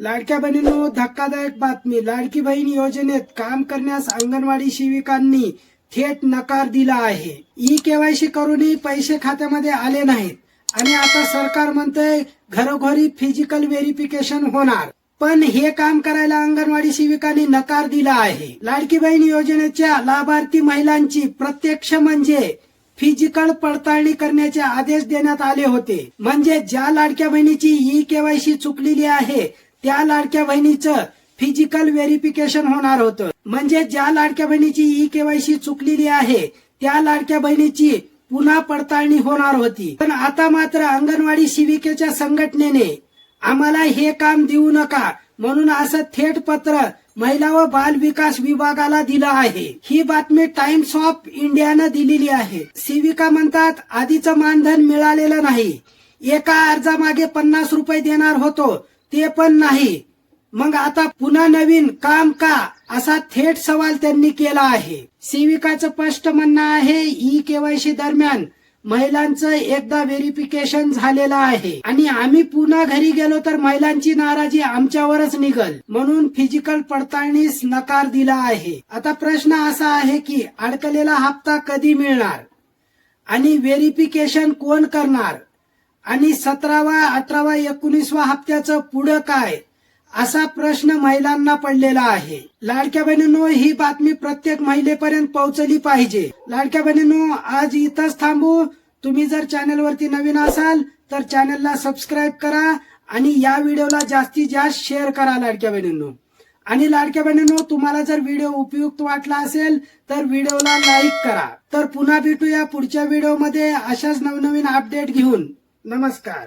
लाडक्या बहिणींनो धक्कादायक बातमी. लाडकी बहीण योजनेत काम करण्यास अंगणवाडी सेविकांनी थेट नकार दिला आहे. ई केवायसी करूनही पैसे खात्यामध्ये आले नाहीत. आणि आता सरकार म्हणतंय घरोघरी फिजिकल व्हेरिफिकेशन होणार. पण हे काम करायला अंगणवाडी सेविकांनी नकार दिला आहे. लाडकी बहीण योजनेच्या लाभार्थी महिलांची प्रत्यक्ष म्हणजे फिजिकल पडताळणी करण्याचे आदेश देण्यात आले होते. म्हणजे ज्या लाडक्या बहिणीची ई केवायसी चुकलेली आहे त्या लाडक्या बहिणीचं फिजिकल व्हेरिफिकेशन होणार होतं. म्हणजे ज्या लाडक्या बहिणीची ई केवायसी चुकलेली आहे त्या लाडक्या बहिणीची पुन्हा पडताळणी होणार होती. पण आता मात्र अंगणवाडी शिविकेच्या संघटनेने आम्हाला हे काम देऊ नका म्हणून असं थेट पत्र महिला व बाल विकास विभागाला दिलं आहे. ही बातमी टाइम्स ऑफ इंडियानं दिलेली आहे. सेविका म्हणतात आधीचं मानधन मिळालेलं नाही. एका अर्जामागे पन्नास रुपये देणार होतो. ते पण नाही. मग आता पुन्हा नवीन काम का? असा थेट सवाल त्यांनी केला आहे. सेविकाचं स्पष्ट म्हणणं आहे ई केवायसी दरम्यान महिलांचं एकदा व्हेरिफिकेशन झालेलं आहे. आणि आम्ही पुन्हा घरी गेलो तर महिलांची नाराजी आमच्यावरच निघल. म्हणून फिजिकल पडताळणीस नकार दिला आहे. आता प्रश्न असा आहे की अडकलेला हप्ता कधी मिळणार? आणि व्हेरिफिकेशन कोण करणार? आणि सतरावा अठरावा एकोणीसवा हप्त्याचं पुढं काय? असा प्रश्न महिलांना पडलेला आहे. लाडक्या बहिणींनो ही बातमी प्रत्येक महिलेपर्यंत पोहोचली पाहिजे. लाडक्या बहिणींनो आज इथंच थांबू. तुम्ही जर चॅनलवरती नवीन असाल तर चॅनलला सबस्क्राईब करा आणि या व्हिडिओला जास्तीत जास्त शेअर करा लाडक्या बहिणींनो. आणि लाडक्या बहिणींनो तुम्हाला जर व्हिडिओ उपयुक्त वाटला असेल तर व्हिडिओला लाईक करा. तर पुन्हा भेटूया पुढच्या व्हिडिओमध्ये अशाच नवनवीन अपडेट घेऊन. नमस्कार